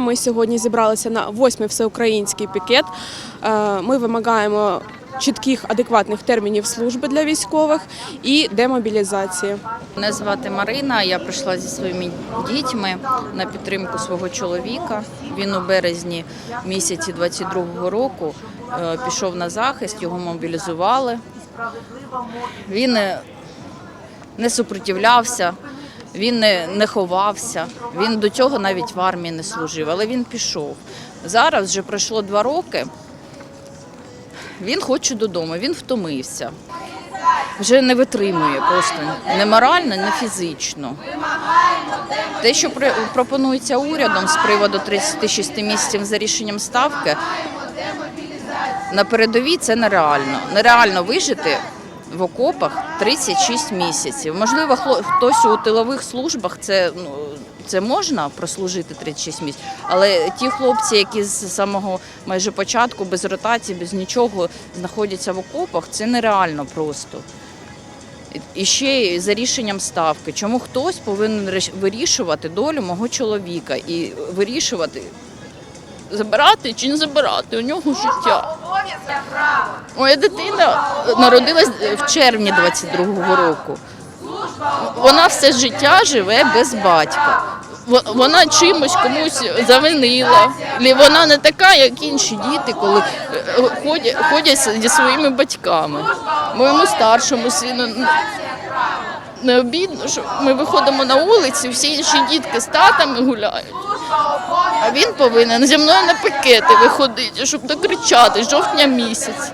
Ми сьогодні зібралися на восьмий всеукраїнський пікет. Е, Ми вимагаємо чітких адекватних термінів служби для військових і демобілізації. Мене звати Марина. Я прийшла зі своїми дітьми на підтримку свого чоловіка. Він у березні місяці 22-го року е, пішов на захист, його мобілізували. Він не супротивлявся, він не, не ховався. Він до цього навіть в армії не служив, але він пішов. Зараз вже пройшло два роки. Він хоче додому, він втомився вже не витримує просто не морально, не фізично. Те, що пропонується урядом з приводу 36 місяців за рішенням ставки, на передовій це нереально. Нереально вижити в окопах 36 місяців. Можливо, хтось у тилових службах це, ну, це можна прослужити 36 місяців, але ті хлопці, які з самого майже початку, без ротації, без нічого знаходяться в окопах, це нереально просто. І ще за рішенням ставки. Чому хтось повинен вирішувати долю мого чоловіка і вирішувати, забирати чи не забирати у нього життя. Моя дитина народилась в червні 22-го року. Вона все життя живе без батька. Вона чимось комусь завинила. Вона не така, як інші діти, коли е, ходять, ходять зі своїми батьками. Моєму старшому сину не обідно, що ми виходимо на вулицю, всі інші дітки з татами гуляють. А він повинен зі мною на пакети виходити, щоб докричати жовтня місяця.